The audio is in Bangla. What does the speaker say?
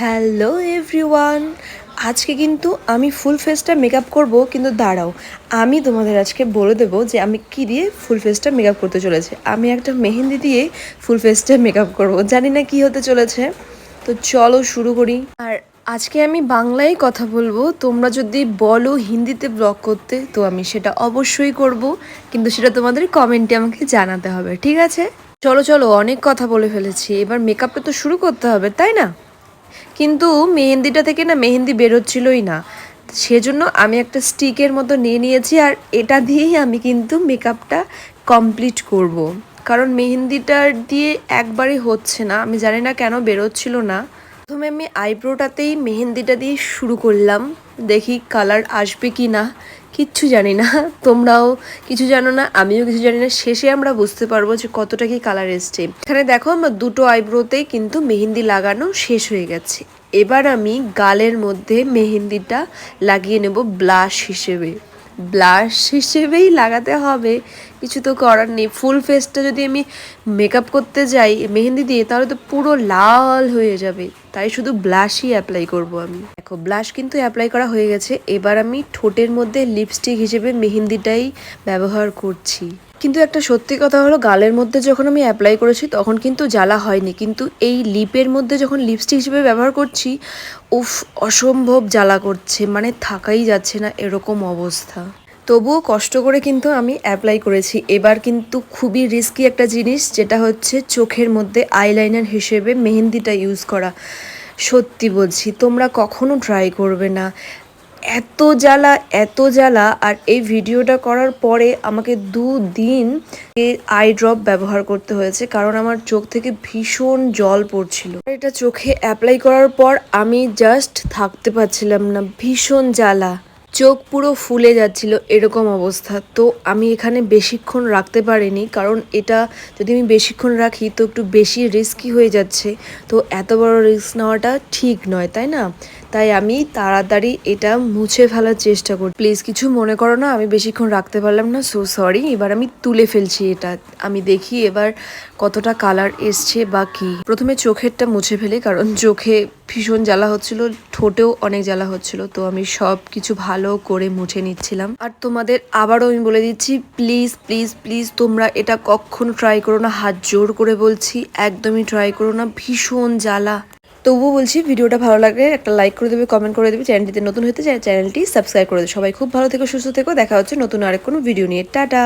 Hello everyone. আজকে কিন্তু আমি ফুল ফেসটা মেকআপ করব, কিন্তু দাঁড়াও। আমি তোমাদের আজকে বলে দেবো যে আমি কি দিয়ে ফুল ফেসটা মেকআপ করতে চলেছে। আমি একটা মেহেন্দি দিয়ে ফুল ফেসটা মেকআপ করব। জানি না কি হতে চলেছে। তো চলো শুরু করি। আর আজকে আমি বাংলায় কথা বলব। তোমরা যদি বলো হিন্দিতে ব্লগ করতে, তো আমি সেটা অবশ্যই করব। কিন্তু সেটা তোমাদের কমেন্টে আমাকে জানাতে হবে, ঠিক আছে? চলো চলো, অনেক কথা বলে ফেলেছি। এবার মেকআপটা তো শুরু করতে হবে, তাই না? কিন্তু মেহেন্দিটা থেকে না মেহেন্দি বেরোচ্ছিলই না। সেজন্য আমি একটা স্টিকের মতো নিয়ে নিয়েছি আর এটা দিয়েই আমি কিন্তু মেকআপটা কমপ্লিট করব। কারণ মেহেন্দিটার দিয়ে একবারে হচ্ছে না, আমি জানি না কেন বেরোচ্ছিল না। প্রথমে আমি আইব্রোটাতেই মেহেন্দিটা দিয়ে শুরু করলাম। দেখি কালার আসবে কি না, কিচ্ছু জানি না। তোমরাও কিছু জানো না, আমিও কিছু জানি না। শেষে আমরা বুঝতে পারব যে কতটা কি কালার এসছে। এখানে দেখো, আমার দুটো আইব্রোতেই কিন্তু মেহেন্দি লাগানো শেষ হয়ে গেছে। এবার আমি গালের মধ্যে মেহেন্দিটা লাগিয়ে নেব ব্লাশ হিসেবে। ব্লাশ হিসেবেই লাগাতে হবে। কিছু তো করার নেই। ফুল ফেসটা যদি আমি মেকআপ করতে যাই, মেহেন্দি দিয়ে, তাহলে তো পুরো লাল হয়ে যাবে। তাই শুধু ব্লাশই অ্যাপ্লাই করব আমি। দেখো ব্লাশ কিন্তু অ্যাপ্লাই করা হয়ে গেছে। এবার আমি ঠোঁটের মধ্যে লিপস্টিক হিসেবে মেহেন্দিটাই ব্যবহার করছি। কিন্তু একটা সত্যি কথা হলো, গালের মধ্যে যখন আমি অ্যাপ্লাই করেছি তখন কিন্তু জ্বালা হয়নি। কিন্তু এই লিপের মধ্যে যখন লিপস্টিক হিসেবে ব্যবহার করছি, উফ, অসম্ভব জ্বালা করছে। মানে থাকাই যাচ্ছে না, এরকম অবস্থা। তবুও কষ্ট করে কিন্তু আমি অ্যাপ্লাই করেছি। এবার কিন্তু খুবই রিস্কি একটা জিনিস, যেটা হচ্ছে চোখের মধ্যে আইলাইনার হিসেবে মেহেন্দিটা ইউজ করা। সত্যি বলছি, তোমরা কখনো ট্রাই করবে না। এত জ্বালা এত জ্বালা, আর এই ভিডিওটা করার পরে আমাকে দুদিন আই ড্রপ ব্যবহার করতে হয়েছে, কারণ আমার চোখ থেকে ভীষণ জল পড়ছিল। এটা চোখে অ্যাপ্লাই করার পর আমি জাস্ট থাকতে পারছিলাম না, ভীষণ জ্বালা। চোখ পুরো ফুলে যাচ্ছিল এরকম অবস্থা। তো আমি এখানে বেশিক্ষণ রাখতে পারিনি, কারণ এটা যদি আমি বেশিক্ষণ রাখি তো একটু বেশি রিস্কি হয়ে যাচ্ছে। তো এত বড় রিস্ক নেওয়াটা ঠিক নয়, তাই না? তাই আমি তাড়াতাড়ি এটা মুছে ফেলার চেষ্টা করি প্লিজ কিছু মনে করো না, আমি বেশিক্ষণ রাখতে পারলাম না সো সরি এবার আমি তুলে ফেলছি এটা। আমি দেখি এবার কতটা কালার এসছে বা কি। প্রথমে চোখেরটা মুছে ফেলি, কারণ চোখে ভীষণ জ্বালা হচ্ছিল, ঠোঁটেও অনেক জ্বালা হচ্ছিল, তো আমি সব কিছু ভালো করে মুছে নিচ্ছিলাম। আর তোমাদের আবারও আমি বলে দিচ্ছি প্লিজ প্লিজ প্লিজ তোমরা এটা কখনো ট্রাই করো না, হাত জোর করে বলছি, একদমই ট্রাই করো না, ভীষণ জ্বালা। তবুও বলছি, ভিডিওটা ভালো লাগলে একটা লাইক করে দেবে কমেন্ট করে দেবে, চ্যানেলটিতে নতুন হতে চ্যানেলটি সাবস্ক্রাইব করে দেবে। সবাই খুব ভালো থেকো, সুস্থ থেকো, দেখা হচ্ছে নতুন আরেক কোনো ভিডিও নিয়ে। টাটা!